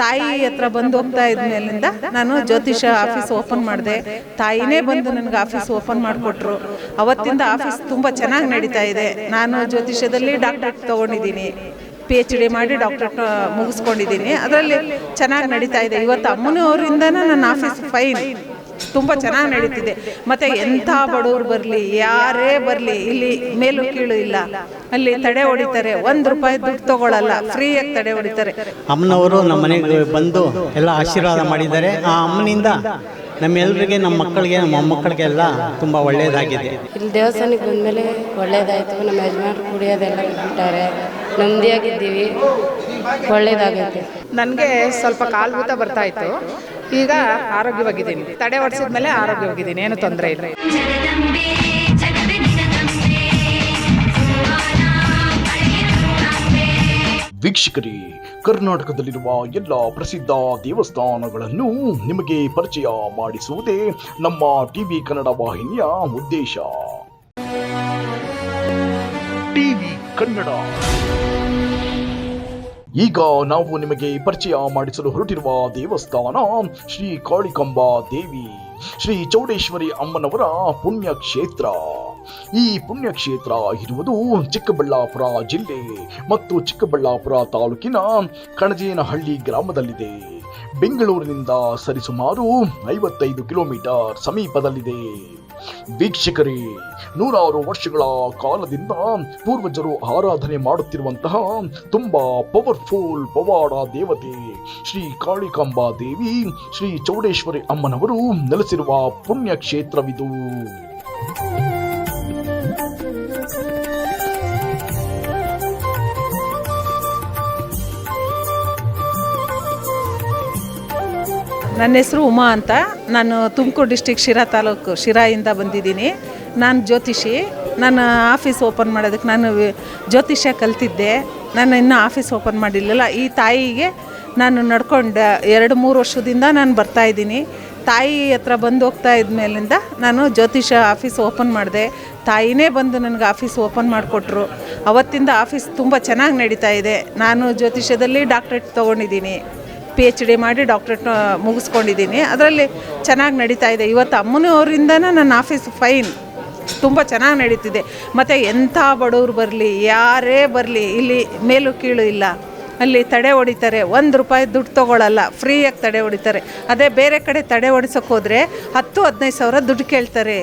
ತಾಯಿ ಹತ್ರ ಬಂದು ಹೋಗ್ತಾ ಇದ್ಮೇಲಿಂದ ನಾನು ಜ್ಯೋತಿಷ ಆಫೀಸ್ ಓಪನ್ ಮಾಡಿದೆ. ತಾಯಿನೇ ಬಂದು ನನಗೆ ಆಫೀಸ್ ಓಪನ್ ಮಾಡಿಕೊಟ್ರು. ಅವತ್ತಿಂದ ಆಫೀಸ್ ತುಂಬ ಚೆನ್ನಾಗಿ ನಡೀತಾ ಇದೆ. ನಾನು ಜ್ಯೋತಿಷದಲ್ಲಿ ಡಾಕ್ಟರ್ ತೊಗೊಂಡಿದ್ದೀನಿ. ಪಿ ಎಚ್ ಡಿ ಮಾಡಿ ಡಾಕ್ಟರ್ ಮುಗಿಸ್ಕೊಂಡಿದ್ದೀನಿ. ಅದರಲ್ಲಿ ಚೆನ್ನಾಗಿ ನಡೀತಾ ಇದೆ. ಇವತ್ತು ಅಮ್ಮನವರಿಂದನೇ ನನ್ನ ಆಫೀಸ್ ಫೈನ್ ತುಂಬ ಚೆನ್ನಾಗಿ ನಡೀತಿದೆ. ಮತ್ತು ಎಂಥ ಬಡವರು ಬರಲಿ ಯಾರೇ ಬರಲಿ ಇಲ್ಲಿ ಮೇಲು ಕೀಳು ಇಲ್ಲ. ಅಲ್ಲಿ ತಡೆ ಹೊಡಿತಾರೆ. ಒಂದು ರೂಪಾಯಿ ದುಡ್ಡು ತಗೊಳ್ಳಲ್ಲ ಫ್ರೀಯಾಗಿ ತಡೆ ಹೊಡಿತಾರೆ. ಅಮ್ಮನವರು ನಮ್ಮ ಮನೆಗೆ ಬಂದು ಎಲ್ಲ ಆಶೀರ್ವಾದ ಮಾಡಿದ್ದಾರೆ. ಆ ಅಮ್ಮನಿಂದ ನಮ್ಮೆಲ್ಲರಿಗೆ ನಮ್ಮ ಮಕ್ಕಳಿಗೆ ನಮ್ಮ ಮೊಮ್ಮಕ್ಕಳಿಗೆಲ್ಲ ತುಂಬ ಒಳ್ಳೆಯದಾಗಿದೆ ಇಲ್ಲಿ ದೇವಸ್ಥಾನಕ್ಕೆ ಬಂದಮೇಲೆ ಒಳ್ಳೆಯದಾಯಿತು ನಮ್ಮ ಯಜಮಾನ್ ಕುಡಿಯೋದೆಲ್ಲ ಬಿಟ್ಟಾರೆ ನೆಮ್ಮದಿಯಾಗಿದ್ದೀವಿ. ಒಳ್ಳೆಯದಾಗೈತೆ ನನಗೆ ಸ್ವಲ್ಪ ಕಾಲ್ಭೂತ ಬರ್ತಾ ಇತ್ತು. ಈಗ ಆರೋಗ್ಯವಾಗಿದ್ದೀನಿ. ತಡೆ ಹೊಡೆಸಿದ ಮೇಲೆ ಆರೋಗ್ಯವಾಗಿದ್ದೀನಿ. ಏನು ತೊಂದರೆ ಇಲ್ಲ. ವೀಕ್ಷಕರೇ ಕರ್ನಾಟಕದಲ್ಲಿರುವ ಎಲ್ಲ ಪ್ರಸಿದ್ಧ ದೇವಸ್ಥಾನಗಳನ್ನು ನಿಮಗೆ ಪರಿಚಯ ಮಾಡಿಸುವುದೇ ನಮ್ಮ ಟಿವಿ ಕನ್ನಡ ವಾಹಿನಿಯ ಉದ್ದೇಶ. ಟಿವಿ ಕನ್ನಡ. ಈಗ ನಾವು ನಿಮಗೆ ಪರಿಚಯ ಮಾಡಿಸಲು ಹೊರಟಿರುವ ದೇವಸ್ಥಾನ ಶ್ರೀ ಕಾಳಿಕಾಂಬಾ ದೇವಿ, ಶ್ರೀ ಚೌಡೇಶ್ವರಿ ಅಮ್ಮನವರ ಪುಣ್ಯಕ್ಷೇತ್ರ. ಈ ಪುಣ್ಯಕ್ಷೇತ್ರ ಇರುವುದು ಚಿಕ್ಕಬಳ್ಳಾಪುರ ಜಿಲ್ಲೆ ಮತ್ತು ಚಿಕ್ಕಬಳ್ಳಾಪುರ ತಾಲೂಕಿನ ಕಣಜೇನಹಳ್ಳಿ ಗ್ರಾಮದಲ್ಲಿದೆ. ಬೆಂಗಳೂರಿನಿಂದ ಸರಿಸುಮಾರು ಐವತ್ತೈದು ಕಿಲೋಮೀಟರ್ ಸಮೀಪದಲ್ಲಿದೆ. ವೀಕ್ಷಕರೇ, ನೂರಾರು ವರ್ಷಗಳ ಕಾಲದಿಂದ ಪೂರ್ವಜರು ಆರಾಧನೆ ಮಾಡುತ್ತಿರುವಂತಹ ತುಂಬಾ ಪವರ್ಫುಲ್ ಪವಾಡ ದೇವತೆ ಶ್ರೀ ಕಾಳಿಕಾಂಬಾ ದೇವಿ, ಶ್ರೀ ಚೌಡೇಶ್ವರಿ ಅಮ್ಮನವರು ನೆಲೆಸಿರುವ ಪುಣ್ಯ ಕ್ಷೇತ್ರವಿದು ನನ್ನ ಹೆಸರು ಉಮಾ ಅಂತ. ನಾನು ತುಮಕೂರು ಡಿಸ್ಟಿಕ್ ಶಿರಾ ತಾಲೂಕು, ಶಿರಾಯಿಂದ ಬಂದಿದ್ದೀನಿ. ನಾನು ಜ್ಯೋತಿಷಿ. ನಾನು ಆಫೀಸ್ ಓಪನ್ ಮಾಡೋದಕ್ಕೆ ನಾನು ಜ್ಯೋತಿಷ್ಯ ಕಲ್ತಿದ್ದೆ. ನಾನು ಇನ್ನೂ ಆಫೀಸ್ ಓಪನ್ ಮಾಡಿರಲಿಲ್ಲ. ಈ ತಾಯಿಗೆ ನಾನು ನಡ್ಕೊಂಡು ಎರಡು ಮೂರು ವರ್ಷದಿಂದ ನಾನು ಬರ್ತಾಯಿದ್ದೀನಿ ತಾಯಿ ಹತ್ರ ಬಂದು ಹೋಗ್ತಾ ಇದ್ಮೇಲಿಂದ ನಾನು ಜ್ಯೋತಿಷ ಆಫೀಸ್ ಓಪನ್ ಮಾಡಿದೆ. ತಾಯಿನೇ ಬಂದು ನನಗೆ ಆಫೀಸ್ ಓಪನ್ ಮಾಡಿಕೊಟ್ರು. ಅವತ್ತಿಂದ ಆಫೀಸ್ ತುಂಬ ಚೆನ್ನಾಗಿ ನಡೀತಾ ಇದೆ. ನಾನು ಜ್ಯೋತಿಷ್ಯದಲ್ಲಿ ಡಾಕ್ಟ್ರೇಟ್ ತೊಗೊಂಡಿದ್ದೀನಿ. ಪಿ ಎಚ್ ಡಿ ಮಾಡಿ ಡಾಕ್ಟ್ರೇಟ್ ಮುಗಿಸ್ಕೊಂಡಿದ್ದೀನಿ. ಅದರಲ್ಲಿ ಚೆನ್ನಾಗಿ ನಡೀತಾ ಇದೆ. ಇವತ್ತು ಅಮ್ಮನವರಿಂದನೇ ನನ್ನ ಆಫೀಸ್ ಫೈನ್ ತುಂಬ ಚೆನ್ನಾಗಿ ನಡೀತಿದೆ. ಮತ್ತು ಎಂಥ ಬಡವರು ಬರಲಿ, ಯಾರೇ ಬರಲಿ, ಇಲ್ಲಿ ಮೇಲು ಕೀಳು ಇಲ್ಲ. ಅಲ್ಲಿ ತಡೆ ಹೊಡಿತಾರೆ. ಒಂದು ರೂಪಾಯಿ ದುಡ್ಡು ತೊಗೊಳ್ಳಲ್ಲ ಫ್ರೀಯಾಗಿ ತಡೆ ಹೊಡಿತಾರೆ. ಅದೇ ಬೇರೆ ಕಡೆ ತಡೆ ಹೊಡಿಸೋಕೆ ಹೋದರೆ ಹತ್ತು ಹದಿನೈದು ಸಾವಿರ ದುಡ್ಡು ಕೇಳ್ತಾರೆ.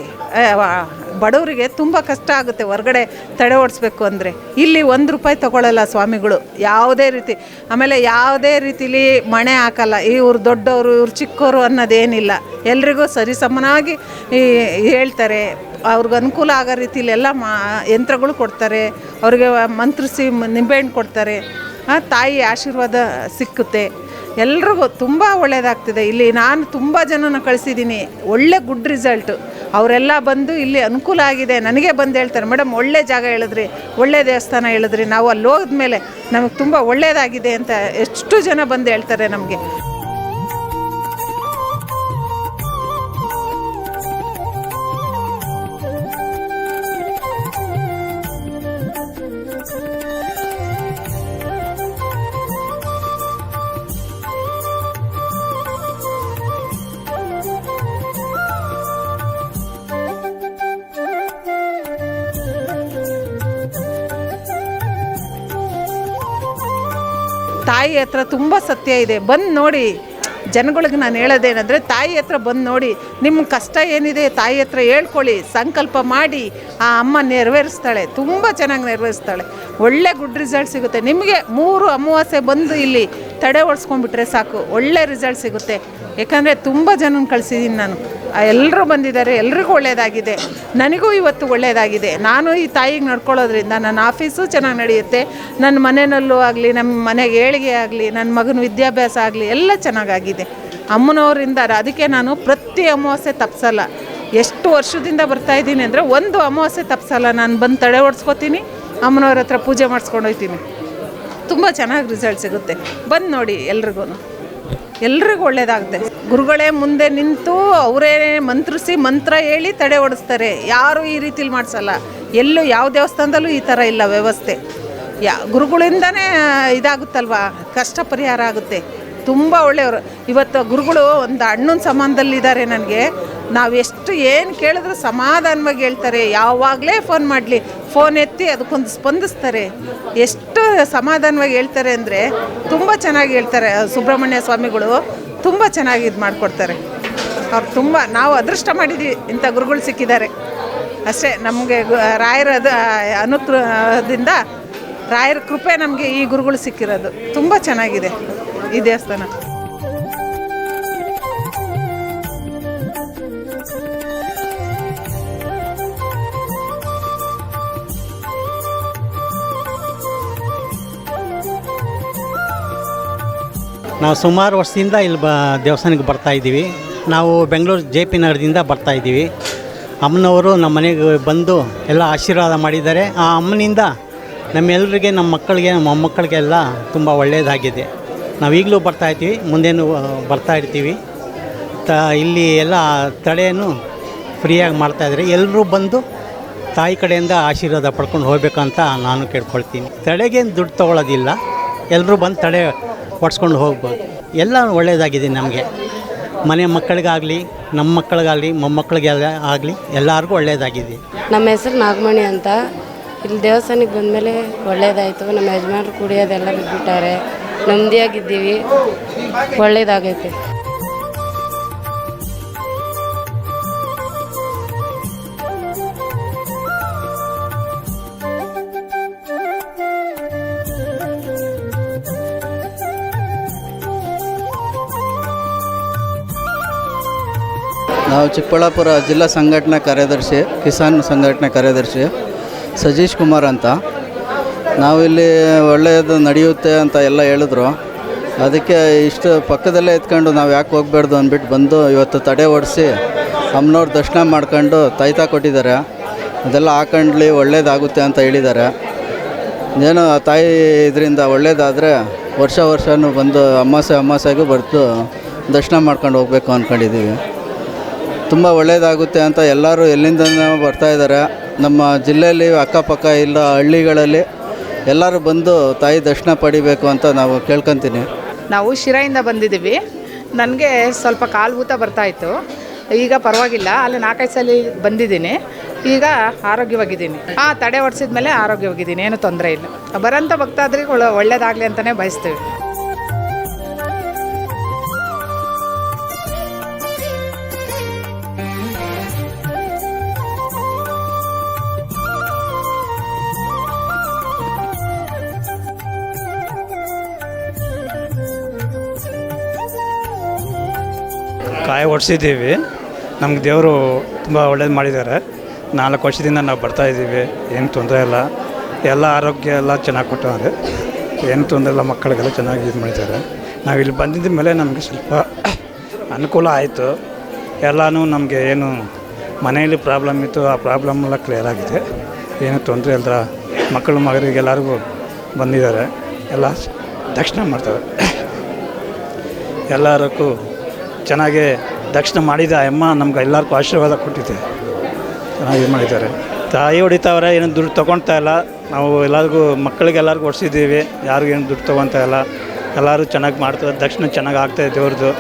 ಬಡವರಿಗೆ ತುಂಬ ಕಷ್ಟ ಆಗುತ್ತೆ ಹೊರಗಡೆ ತಡೆ ಓಡಿಸ್ಬೇಕು ಅಂದರೆ. ಇಲ್ಲಿ ಒಂದು ರೂಪಾಯಿ ತೊಗೊಳ್ಳಲ್ಲ ಸ್ವಾಮಿಗಳು. ಯಾವುದೇ ರೀತಿ, ಆಮೇಲೆ ಯಾವುದೇ ರೀತಿಲಿ ಮಣೆ ಹಾಕಲ್ಲ. ಇವ್ರು ದೊಡ್ಡವರು, ಇವ್ರು ಚಿಕ್ಕವರು ಅನ್ನೋದೇನಿಲ್ಲ. ಎಲ್ರಿಗೂ ಸರಿಸಮನಾಗಿ ಈ ಹೇಳ್ತಾರೆ. ಅವ್ರಿಗೆ ಅನುಕೂಲ ಆಗೋ ರೀತಿಲಿ ಎಲ್ಲ ಮಾ, ಯಂತ್ರಗಳು ಕೊಡ್ತಾರೆ. ಅವ್ರಿಗೆ ಮಂತ್ರಿಸಿ ನಿಂಬೆಹಣ್ಣು ಕೊಡ್ತಾರೆ. ತಾಯಿ ಆಶೀರ್ವಾದ ಸಿಕ್ಕುತ್ತೆ. ಎಲ್ರಿಗೂ ತುಂಬ ಒಳ್ಳೆಯದಾಗ್ತಿದೆ ಇಲ್ಲಿ ನಾನು ತುಂಬ ಜನನ ಕಳಿಸಿದ್ದೀನಿ. ಒಳ್ಳೆ ಗುಡ್ ರಿಸಲ್ಟು ಅವರೆಲ್ಲ ಬಂದು ಇಲ್ಲಿ ಅನುಕೂಲ ಆಗಿದೆ. ನನಗೆ ಬಂದು ಹೇಳ್ತಾರೆ ಮೇಡಮ್ ಒಳ್ಳೆ ಜಾಗ ಹೇಳಿದ್ರಿ, ಒಳ್ಳೆ ದೇವಸ್ಥಾನ ಹೇಳಿದ್ರಿ. ನಾವು ಅಲ್ಲಿ ಹೋದ್ಮೇಲೆ ನಮಗೆ ತುಂಬ ಒಳ್ಳೆಯದಾಗಿದೆ ಅಂತ ಎಷ್ಟು ಜನ ಬಂದು ಹೇಳ್ತಾರೆ ನಮಗೆ. ತಾಯಿ ಹತ್ರ ತುಂಬ ಸತ್ಯ ಇದೆ. ಬಂದು ನೋಡಿ, ಜನಗಳಿಗೆ ನಾನು ಹೇಳೋದೇನೆಂದರೆ, ತಾಯಿ ಹತ್ರ ಬಂದು ನೋಡಿ ನಿಮ್ಮ ಕಷ್ಟ ಏನಿದೆ ತಾಯಿ ಹತ್ರ ಹೇಳ್ಕೊಳ್ಳಿ, ಸಂಕಲ್ಪ ಮಾಡಿ, ಆ ಅಮ್ಮ ನೆರವೇರಿಸ್ತಾಳೆ, ತುಂಬ ಚೆನ್ನಾಗಿ ನೆರವೇರಿಸ್ತಾಳೆ. ಒಳ್ಳೆ ಗುಡ್ ರಿಸಲ್ಟ್ ಸಿಗುತ್ತೆ. ನಿಮಗೆ ಮೂರು ಅಮಾವಾಸ್ಯೆ ಬಂದು ಇಲ್ಲಿ ತಡೆ ಓಡಿಸ್ಕೊಂಡ್ಬಿಟ್ರೆ ಸಾಕು, ಒಳ್ಳೆ ರಿಸಲ್ಟ್ ಸಿಗುತ್ತೆ. ಯಾಕಂದರೆ ತುಂಬ ಜನನ ಕಳಿಸಿದ್ದೀನಿ ನಾನು. ಎಲ್ಲರೂ ಬಂದಿದ್ದಾರೆ, ಎಲ್ರಿಗೂ ಒಳ್ಳೆಯದಾಗಿದೆ ನನಗೂ ಇವತ್ತು ಒಳ್ಳೆಯದಾಗಿದೆ ನಾನು ಈ ತಾಯಿಗೆ ನಡ್ಕೊಳ್ಳೋದ್ರಿಂದ ನನ್ನ ಆಫೀಸು ಚೆನ್ನಾಗಿ ನಡೆಯುತ್ತೆ. ನನ್ನ ಮನೆಯಲ್ಲೂ ಆಗಲಿ ನಮ್ಮ ಮನೆಗೆ ಏಳಿಗೆ ಆಗಲಿ ನನ್ನ ಮಗನ ವಿದ್ಯಾಭ್ಯಾಸ ಆಗಲಿ, ಎಲ್ಲ ಚೆನ್ನಾಗಾಗಿದೆ. ಅಮ್ಮನವರಿಂದ ಅದಕ್ಕೆ ನಾನು ಪ್ರತಿ ಅಮಾವಾಸ್ಯೆ ತಪ್ಸಲ್ಲ. ಎಷ್ಟು ವರ್ಷದಿಂದ ಬರ್ತಾ ಇದ್ದೀನಿ ಅಂದರೆ ಒಂದು ಅಮಾವಾಸ್ಯೆ ತಪ್ಸಲ್ಲ. ನಾನು ಬಂದು ತಡೆ ಓಡಿಸ್ಕೋತೀನಿ ಅಮ್ಮನವ್ರ ಹತ್ರ ಪೂಜೆ ಮಾಡಿಸ್ಕೊಂಡು ಹೋಗ್ತೀನಿ ತುಂಬ ಚೆನ್ನಾಗಿ ರಿಸಲ್ಟ್ ಸಿಗುತ್ತೆ. ಬಂದು ನೋಡಿ ಎಲ್ರಿಗೂ. ಎಲ್ರಿಗೂ ಒಳ್ಳೇದಾಗುತ್ತೆ. ಗುರುಗಳೇ ಮುಂದೆ ನಿಂತು ಅವರೇ ಮಂತ್ರಿಸಿ ಮಂತ್ರ ಹೇಳಿ ತಡೆ ಓಡಿಸ್ತಾರೆ. ಯಾರು ಈ ರೀತಿಲಿ ಮಾಡಿಸಲ್ಲ. ಎಲ್ಲೂ ಯಾವ ದೇವಸ್ಥಾನದಲ್ಲೂ ಈ ಥರ ಇಲ್ಲ ವ್ಯವಸ್ಥೆ. ಯಾ, ಗುರುಗಳಿಂದನೇ ಇದಾಗುತ್ತಲ್ವಾ? ಕಷ್ಟ ಪರಿಹಾರ ಆಗುತ್ತೆ. ತುಂಬ ಒಳ್ಳೆಯವರು. ಇವತ್ತು ಗುರುಗಳು ಒಂದು ಅಣ್ಣನ ಸಮಾನದಲ್ಲಿದ್ದಾರೆ ನನಗೆ. ನಾವು ಎಷ್ಟು ಏನು ಕೇಳಿದ್ರು ಸಮಾಧಾನವಾಗಿ ಹೇಳ್ತಾರೆ. ಯಾವಾಗಲೇ ಫೋನ್ ಮಾಡಲಿ. ಫೋನ್ ಎತ್ತಿ ಅದಕ್ಕೊಂದು ಸ್ಪಂದಿಸ್ತಾರೆ. ಎಷ್ಟು ಸಮಾಧಾನವಾಗಿ ಹೇಳ್ತಾರೆ ಅಂದರೆ ತುಂಬ ಚೆನ್ನಾಗಿ ಹೇಳ್ತಾರೆ ಸುಬ್ರಹ್ಮಣ್ಯ ಸ್ವಾಮಿಗಳು. ತುಂಬ ಚೆನ್ನಾಗಿ ಇದು ಮಾಡಿಕೊಡ್ತಾರೆ. ಅವ್ರು ತುಂಬ, ನಾವು ಅದೃಷ್ಟ ಮಾಡಿದ್ವಿ, ಇಂಥ ಗುರುಗಳು ಸಿಕ್ಕಿದ್ದಾರೆ. ಅಷ್ಟೇ, ನಮಗೆ ರಾಯರ ಅನುಕೃದಿಂದ ರಾಯರ ಕೃಪೆ ನಮಗೆ ಈ ಗುರುಗಳು ಸಿಕ್ಕಿರೋದು. ತುಂಬ ಚೆನ್ನಾಗಿದೆ ಈ ದೇವಸ್ಥಾನ. ನಾವು ಸುಮಾರು ವರ್ಷದಿಂದ ಇಲ್ಲಿ ಬ ದೇವಸ್ಥಾನಕ್ಕೆ ಬರ್ತಾ ಇದ್ದೀವಿ. ನಾವು ಬೆಂಗಳೂರು ಜೆ ಪಿ ನಗರದಿಂದ ಬರ್ತಾ ಇದ್ದೀವಿ. ಅಮ್ಮನವರು ನಮ್ಮ ಮನೆಗೆ ಬಂದು ಎಲ್ಲ ಆಶೀರ್ವಾದ ಮಾಡಿದ್ದಾರೆ. ಆ ಅಮ್ಮನಿಂದ ನಮ್ಮೆಲ್ಲರಿಗೆ ನಮ್ಮ ಮಕ್ಕಳಿಗೆ, ನಮ್ಮ ಮೊಮ್ಮಕ್ಕಳಿಗೆಲ್ಲ ತುಂಬ ಒಳ್ಳೆಯದಾಗಿದೆ. ನಾವು ಈಗಲೂ ಬರ್ತಾ ಇದ್ದೀವಿ ಮುಂದೇನು ಬರ್ತಾ ಇರ್ತೀವಿ. ತ, ಇಲ್ಲಿ ಎಲ್ಲ ತಡೆಯನ್ನು ಫ್ರೀಯಾಗಿ ಮಾಡ್ತಾಯಿದ್ದಾರೆ ಎಲ್ಲರೂ ಬಂದು ತಾಯಿ ಕಡೆಯಿಂದ ಆಶೀರ್ವಾದ ಪಡ್ಕೊಂಡು ಹೋಗ್ಬೇಕಂತ ನಾನು ಕೇಳ್ಕೊಳ್ತೀನಿ. ತಡೆಗೇನು ದುಡ್ಡು ತೊಗೊಳೋದಿಲ್ಲ. ಎಲ್ಲರೂ ಬಂದು ತಡೆ ಹೊಡ್ಸ್ಕೊಂಡು ಹೋಗ್ಬೋದು. ಎಲ್ಲ ಒಳ್ಳೆಯದಾಗಿದೆ ನಮಗೆ. ಮನೆ ಮಕ್ಕಳಿಗಾಗಲಿ, ನಮ್ಮ ಮಕ್ಕಳಿಗಾಗಲಿ, ಮೊಮ್ಮಕ್ಕಳಿಗೆಲ್ಲ ಆಗಲಿ ಎಲ್ಲರಿಗೂ ಒಳ್ಳೆಯದಾಗಿದೆ ನಮ್ಮ ಹೆಸರು ನಾಗಮಣಿ ಅಂತ. ಇಲ್ಲಿ ದೇವಸ್ಥಾನಕ್ಕೆ ಬಂದಮೇಲೆ ಒಳ್ಳೆಯದಾಯಿತು ನಮ್ಮ ಯಜಮಾನರು ಕುಡಿಯೋದೆಲ್ಲ ಬಿಟ್ಬಿಟ್ಟಾರೆ. ನೆಮ್ಮದಿಯಾಗಿದ್ದೀವಿ. ಒಳ್ಳೇದಾಗೈತೆ. ನಾವು ಚಿಕ್ಕಬಳ್ಳಾಪುರ ಜಿಲ್ಲಾ ಸಂಘಟನಾ ಕಾರ್ಯದರ್ಶಿ, ಕಿಸಾನ್ ಸಂಘಟನೆ ಕಾರ್ಯದರ್ಶಿ ಸಜೀಶ್ ಕುಮಾರ್ ಅಂತ. ನಾವಿಲ್ಲಿ ಒಳ್ಳೆಯದು ನಡೆಯುತ್ತೆ ಅಂತ ಎಲ್ಲ ಹೇಳಿದ್ರು. ಅದಕ್ಕೆ ಇಷ್ಟು ಪಕ್ಕದಲ್ಲೇ ಎತ್ಕೊಂಡು ನಾವು ಯಾಕೆ ಹೋಗ್ಬಾರ್ದು ಅಂದ್ಬಿಟ್ಟು ಬಂದು ಇವತ್ತು ತಡೆ ಓಡಿಸಿ ಅಮ್ಮನವ್ರ ದರ್ಶನ ಮಾಡ್ಕೊಂಡು ತಾಯ್ತಾ ಕೊಟ್ಟಿದ್ದಾರೆ. ಅದೆಲ್ಲ ಹಾಕೊಂಡ್ಲಿ ಒಳ್ಳೇದಾಗುತ್ತೆ ಅಂತ ಹೇಳಿದ್ದಾರೆ. ಏನೋ ತಾಯಿ ಇದರಿಂದ ಒಳ್ಳೇದಾದರೆ ವರ್ಷ ವರ್ಷವೂ ಬಂದು ಅಮಾಸೆ ಅಮಾಸೆಗೂ ಬರ್ತು ದರ್ಶನ ಮಾಡ್ಕೊಂಡು ಹೋಗಬೇಕು ಅಂದ್ಕೊಂಡಿದ್ದೀವಿ. ತುಂಬ ಒಳ್ಳೆಯದಾಗುತ್ತೆ ಅಂತ ಎಲ್ಲರೂ ಎಲ್ಲಿಂದ ಬರ್ತಾ ಇದ್ದಾರೆ. ನಮ್ಮ ಜಿಲ್ಲೆಯಲ್ಲಿ ಅಕ್ಕಪಕ್ಕ ಇಲ್ಲ ಹಳ್ಳಿಗಳಲ್ಲಿ ಎಲ್ಲರೂ ಬಂದು ತಾಯಿ ದರ್ಶನ ಪಡಿಬೇಕು ಅಂತ ನಾವು ಕೇಳ್ಕೊತೀನಿ. ನಾವು ಶಿರಾಯಿಂದ ಬಂದಿದ್ದೀವಿ. ನನಗೆ ಸ್ವಲ್ಪ ಕಾಲು ಊತ ಬರ್ತಾ ಇತ್ತು. ಈಗ ಪರವಾಗಿಲ್ಲ. ಅಲ್ಲಿ ನಾಲ್ಕೈದು ಸಲ ಬಂದಿದ್ದೀನಿ. ಈಗ ಆರೋಗ್ಯವಾಗಿದ್ದೀನಿ. ಹಾಂ ತಡೆ ಹೊಡ್ಸಿದ ಮೇಲೆ ಆರೋಗ್ಯವಾಗಿದ್ದೀನಿ. ಏನು ತೊಂದರೆ ಇಲ್ಲ. ಬರೋಂಥ ಭಕ್ತಾದ್ರಿಗೆ ಒಳ್ಳೆಯದಾಗಲಿ ಅಂತಲೇ ಬಯಸ್ತೀವಿ. ಕಾಯಿ ಒಡಿಸಿದ್ದೀವಿ ನಮ್ಗೆ ದೇವರು ತುಂಬ ಒಳ್ಳೇದು ಮಾಡಿದ್ದಾರೆ. ನಾಲ್ಕು ವರ್ಷದಿಂದ ನಾವು ಬರ್ತಾ ಇದ್ದೀವಿ. ಏನು ತೊಂದರೆ ಇಲ್ಲ. ಎಲ್ಲ ಆರೋಗ್ಯ ಎಲ್ಲ ಚೆನ್ನಾಗಿ ಕೊಟ್ಟವ್ರೆ ಏನು ತೊಂದರೆ ಇಲ್ಲ, ಮಕ್ಕಳಿಗೆಲ್ಲ ಚೆನ್ನಾಗಿ ಇದು ಮಾಡಿದ್ದಾರೆ. ನಾವು ಇಲ್ಲಿ ಬಂದಿದ್ದ ಮೇಲೆ ನಮಗೆ ಸ್ವಲ್ಪ ಅನುಕೂಲ ಆಯಿತು. ಎಲ್ಲನೂ ನಮಗೆ ಏನು ಮನೆಯಲ್ಲಿ ಪ್ರಾಬ್ಲಮ್ ಇತ್ತು, ಆ ಪ್ರಾಬ್ಲಮ್ ಎಲ್ಲ ಕ್ಲಿಯರ್ ಆಗಿದೆ. ಏನು ತೊಂದರೆ ಇಲ್ಲದ ಮಕ್ಕಳು ಮಗರಿಗೆ ಎಲ್ಲರಿಗೂ ಬಂದಿದ್ದಾರೆ. ಎಲ್ಲ ದಕ್ಷಿಣ ಮಾಡ್ತಾರೆ. ಎಲ್ಲರಕ್ಕೂ ಚೆನ್ನಾಗಿ ದಕ್ಷಿಣ ಮಾಡಿದ ಅಮ್ಮ ನಮ್ಗೆ ಎಲ್ಲರಿಗೂ ಆಶೀರ್ವಾದ ಕೊಟ್ಟಿದೆ. ಚೆನ್ನಾಗಿ ಇದು ಮಾಡಿದ್ದಾರೆ. ತಾಯಿ ಹೊಡಿತಾವ್ರೆ ಏನು ದುಡ್ಡು ತೊಗೊಳ್ತಾ ಇಲ್ಲ. ನಾವು ಎಲ್ಲರಿಗೂ ಮಕ್ಕಳಿಗೆ ಎಲ್ಲರಿಗೂ ಹೊಡ್ಸಿದ್ದೀವಿ ಯಾರಿಗೂ ಏನು ದುಡ್ಡು ತೊಗೊತಾ ಇಲ್ಲ. ಎಲ್ಲರೂ ಚೆನ್ನಾಗಿ ಮಾಡ್ತಾರೆ. ದಕ್ಷಿಣ ಚೆನ್ನಾಗಿ ಆಗ್ತಾಯಿದೆ ದೇವ್ರದ್ದು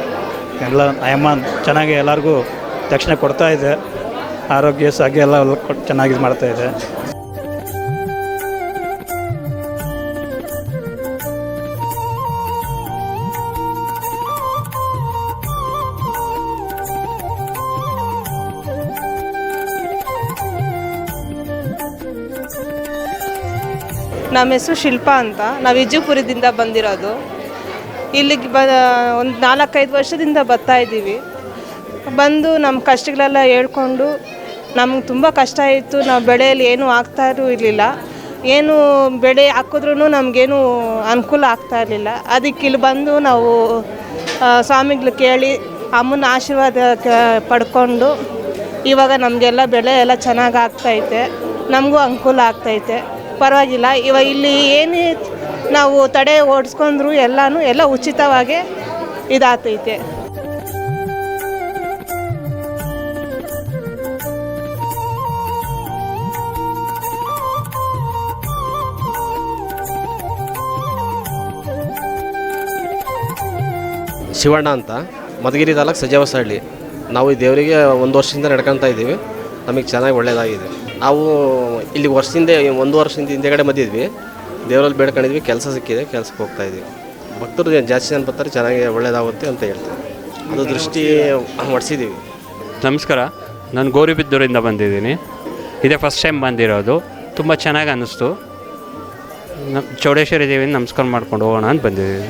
ಎಲ್ಲ ಅಮ್ಮ ಚೆನ್ನಾಗಿ ಎಲ್ಲರಿಗೂ ದಕ್ಷಿಣ ಕೊಡ್ತಾ ಇದೆ. ಆರೋಗ್ಯ ಸಾಗಿ ಎಲ್ಲ ಚೆನ್ನಾಗಿ ಇದು. ನಮ್ಮ ಹೆಸರು ಶಿಲ್ಪಾ ಅಂತ. ನಾವು ವಿಜಯಪುರದಿಂದ ಬಂದಿರೋದು. ಇಲ್ಲಿಗೆ ಬ, ಒಂದು ನಾಲ್ಕೈದು ವರ್ಷದಿಂದ ಬರ್ತಾ ಇದ್ದೀವಿ. ಬಂದು ನಮ್ಮ ಕಷ್ಟಗಳೆಲ್ಲ ಹೇಳ್ಕೊಂಡು ನಮ್ಗೆ ತುಂಬ ಕಷ್ಟ ಇತ್ತು ನಾವು ಬೆಳೆಯಲ್ಲಿ ಏನೂ ಆಗ್ತಾ ಇರಲಿಲ್ಲ. ಏನು ಬೆಳೆ ಹಾಕಿದ್ರೂ ನಮಗೇನು ಅನುಕೂಲ ಆಗ್ತಾ ಇರಲಿಲ್ಲ. ಅದಕ್ಕೆ ಇಲ್ಲಿ ಬಂದು ನಾವು ಸ್ವಾಮಿಗಳು ಕೇಳಿ ಅಮ್ಮನ ಆಶೀರ್ವಾದ ಪಡ್ಕೊಂಡು ಇವಾಗ ನಮಗೆಲ್ಲ ಬೆಳೆ ಎಲ್ಲ ಚೆನ್ನಾಗಿ ಆಗ್ತೈತೆ ನಮಗೂ ಅನುಕೂಲ ಆಗ್ತೈತೆ ಪರವಾಗಿಲ್ಲ. ಇವಾಗ ಇಲ್ಲಿ ಏನೇ ನಾವು ತಡೆ ಓಡಿಸ್ಕೊಂಡ್ರು ಎಲ್ಲನೂ ಎಲ್ಲ ಉಚಿತವಾಗಿ ಇದಾಗ್ತೈತೆ ಶಿವಣ್ಣ ಅಂತ. ಮಧುಗಿರಿ ತಾಲೂಕು ಸಜಾವಸಹಳ್ಳಿ ನಾವು ಈ ದೇವರಿಗೆ ಒಂದು ವರ್ಷದಿಂದ ನಡ್ಕೊತಾ ಇದ್ದೀವಿ. ನಮಗೆ ಚೆನ್ನಾಗಿ ಒಳ್ಳೆಯದಾಗಿದೆ ನಾವು ಇಲ್ಲಿ ವರ್ಷದಿಂದ, ಒಂದು ವರ್ಷದಿಂದ ಹಿಂದೆಗಡೆ ಬಂದಿದ್ವಿ. ದೇವರಲ್ಲಿ ಬೇಡ್ಕೊಂಡಿದ್ವಿ, ಕೆಲಸ ಸಿಕ್ಕಿದೆ, ಕೆಲಸಕ್ಕೆ ಹೋಗ್ತಾ ಇದ್ದೀವಿ. ಭಕ್ತರು ಜಾಸ್ತಿ ಜನ ಬರ್ತಾರೆ, ಚೆನ್ನಾಗಿ ಒಳ್ಳೆಯದಾಗುತ್ತೆ ಅಂತ ಹೇಳ್ತೀವಿ. ಅದು ದೃಷ್ಟಿ ಹೊಡ್ಸಿದ್ದೀವಿ ನಮಸ್ಕಾರ. ನಾನು ಗೌರಿಬಿದ್ದೂರಿಂದ ಬಂದಿದ್ದೀನಿ. ಇದೇ ಫಸ್ಟ್ ಟೈಮ್ ಬಂದಿರೋದು. ತುಂಬ ಚೆನ್ನಾಗಿ ಅನ್ನಿಸ್ತು. ನಮ್ಮ ಚೌಡೇಶ್ವರಿ ದೇವಿನ ನಮಸ್ಕಾರ ಮಾಡ್ಕೊಂಡು ಹೋಗೋಣ ಅಂತ ಬಂದಿದ್ದೀನಿ.